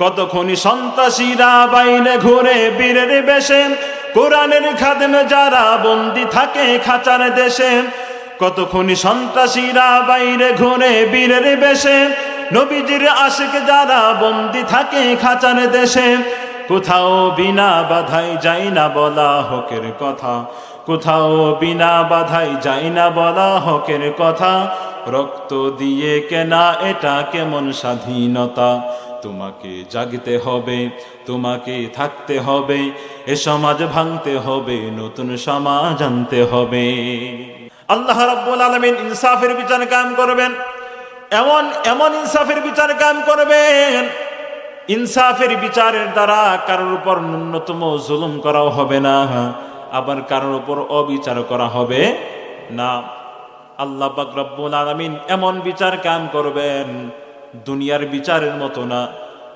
কতক্ষণই সন্ত্রাসীরা বাইরে ঘুরে বীরের বেশে, কোরআনের খাদেমে যারা বন্দি থাকে খাঁচার দেশে, কতক্ষণই সন্ত্রাসীরা বাইরে ঘুরে বীরের বেশে, নবীজির আশিক যারা বন্দি থাকে খাঁচার দেশে, কোথাও বিনা বাধাই যাই না বলা হকের কথা, কোথাও বিনা বাধাই যাই না বলা হকের কথা, রক্ত দিয়ে কেনা এটা কেমন স্বাধীনতা? তোমাকে জাগতে হবে, তোমাকে থাকতে হবে, এ সমাজ ভাঙতে হবে, নতুন সমাজ আনতে হবে। আল্লাহ রাব্বুল আলামিন ইনসাফের বিচার কায়েম করবেন, এমন এমন ইনসাফের বিচার কায়েম করবেন, ইনসাফের বিচারের দ্বারা কারোর উপর ন্যূনতম জুলুম করাও হবে না, আবার কারোর উপর অবিচার করা হবে না। আল্লাহ পাক রব্বুল আলামিন এমন বিচার কায়েম করবেন, দুনিয়ার বিচারের মতো না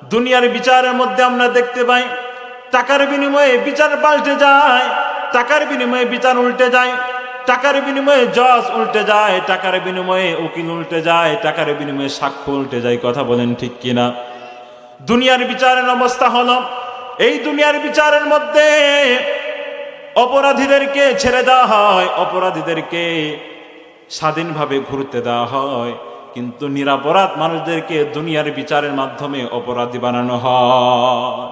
দুনিয়ার বিচারের মধ্যে আমরা দেখতে পাই, টাকার বিনিময়ে বিচার পাল্টে যায়, টাকার বিনিময়ে বিচার উল্টে যায়, টাকার বিনিময়ে জজ উল্টে যায়, টাকার বিনিময়ে উকিল উল্টে যায়, টাকার বিনিময়ে সাক্ষ্য উল্টে যায়, কথা বলেন ঠিক কিনা? দুনিয়ার বিচারের অবস্থা হলো, এই দুনিয়ার বিচারের মধ্যে অপরাধীদেরকে ছেড়ে দেওয়া হয়, অপরাধীদেরকে স্বাধীনভাবে ঘুরতে দেওয়া হয়। কিন্তু নিরাপরাধ মানুষদেরকে দুনিয়ার বিচারের মাধ্যমে অপরাধী বানানো হয়।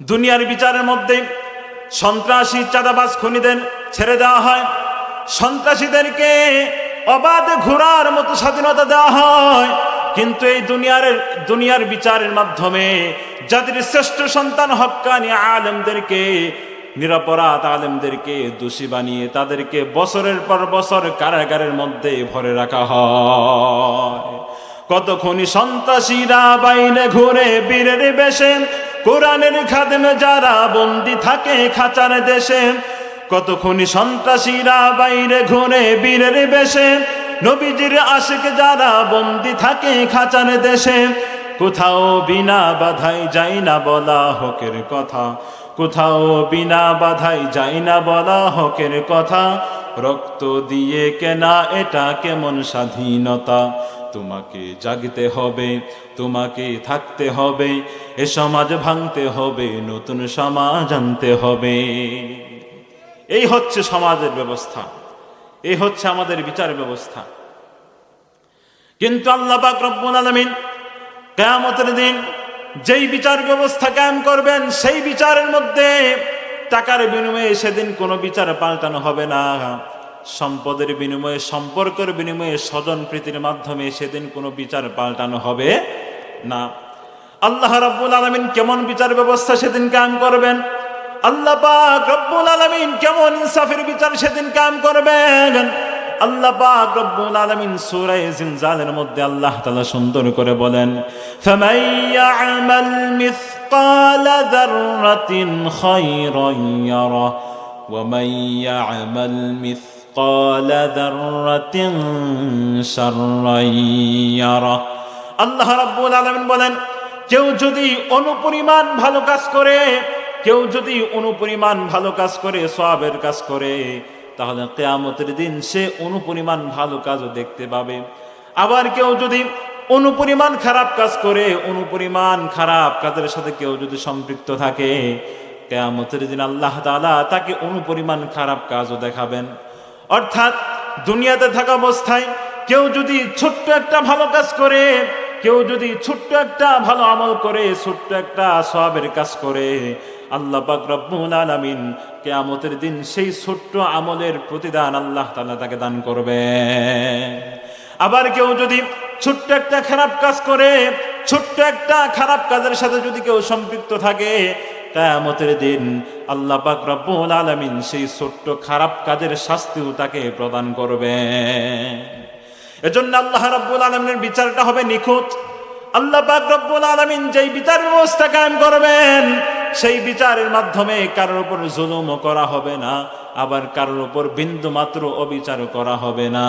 দুনিয়ার বিচারের মধ্যে সন্ত্রাসী চাঁদাবাজ খুনিদের ছেড়ে দেওয়া হয়। সন্ত্রাসীদেরকে অবাধ ঘোরার মতো স্বাধীনতা দেওয়া হয়। কিন্তু এই দুনিয়ার দুনিয়ার বিচারের মাধ্যমে জাতির শ্রেষ্ঠ সন্তান হক্কানি আলেমদেরকে নিরাপরাধ আলেমদেরকে দোষী বানিয়ে তাদেরকে বছরের পর বছর কারাগারের মধ্যে ভরে রাখা হয়। কতক্ষণই সন্ত্রাসীরা বাইরে ঘুরে বীরের বেশে, কোরআনের খাদেমে যারা বন্দি থাকে খাঁচার দেশে, কতক্ষণই সন্ত্রাসীরা বাইরে ঘুরে বীরের বেশে, নবীজির আশিক যারা বন্দি থাকে খাঁচার দেশে, কোথাও বিনা বাধাই যাই না বলা হকের কথা। কোথাও বিনা বাধাই যায় না বলা হকের কথা। রক্ত দিয়ে কেনা এটা কেমন স্বাধীনতা? তোমাকে জাগতে হবে, তোমাকে থাকতে হবে, এ সমাজ ভাঙতে হবে, নতুন সমাজ আনতে হবে। এই হচ্ছে সমাজের ব্যবস্থা। এই হচ্ছে আমাদের বিচার ব্যবস্থা। কিন্তু আল্লাহ পাক আলামিন কেয়ামতের দিন যেই বিচার ব্যবস্থা কায়েম করবেন, সেই বিচারের মধ্যে টাকার বিনিময়ে সেদিন কোনো বিচার পাল্টানো হবে না। সম্পদের বিনিময়ে, সম্পর্কের বিনিময়ে, স্বজন প্রীতির মাধ্যমে সেদিন কোনো বিচার পাল্টানো হবে না। আল্লাহ রাব্বুল আলামিন কেমন বিচার ব্যবস্থা সেদিন কায়েম করবেন? আল্লাহ পাক রব্বুল আলামিন কেমন ইনসাফের বিচার সেদিন কায়েম করবেন? আল্লাহ পাক রব্বুল আলামিন সূরা জিনজালের মধ্যে আল্লাহ তাআলা সুন্দর করে বলেন, ফামান ইয়া'মাল মিসকালা যাররাতিন খায়রান ইয়ারা, ওয়া মান ইয়া'মাল মিসকালা যাররাতিন শাররান আল্লাহ রাব্বুল আলামিন বলেন, কেউ যদি অনুপরিমাণ ভালো কাজ করে, কেউ যদি অনুপরিমাণ ভালো কাজ করে, সওয়াবের কাজ করে তাহলে কেয়ামতের দিন সে অনুপরিমাণ ভালো কাজও দেখতে পাবে। আবার কেউ যদি অনুপরিমাণ খারাপ কাজ করে, অনুপরিমাণ খারাপ কাজের সাথে কেউ যদি সম্পৃক্ত থাকে, কেয়ামতের দিন আল্লাহ তাআলা তাকে অনুপরিমাণ খারাপ কাজও দেখাবেন। অর্থাৎ দুনিয়াতে থাকা অবস্থায় কেউ যদি ছোট্ট একটা ভালো কাজ করে, কেউ যদি ছোট্ট একটা ভালো আমল করে, ছোট্ট একটা সওয়াবের কাজ করে আল্লাহ পাক রব্বুল আলামিন কিয়ামতের দিন সেই ছোট্ট আমলের প্রতিদান আল্লাহ তাআলা তাকে দান করবে। আবার কেউ যদি ছোট্ট একটা খারাপ কাজ করে, ছোট্ট একটা খারাপ কাজের সাথে যদি কেউ সম্পৃক্ত থাকে, কিয়ামতের দিন আল্লাহ পাক আলামিন সেই ছোট্ট খারাপ কাজের শাস্তিও তাকে প্রদান করবে। এজন্য আল্লাহ রাব্বুল আলামিনের বিচারটা হবে নিখুঁত। আল্লাহ পাক রব্বুল আলামিন যেই বিচার ব্যবস্থা কায়েম করবেন সেই বিচারের মাধ্যমে কারোর উপর জুলুমও করা হবে না, আবার কারোর উপর বিন্দু মাত্র অবিচার করা হবে না।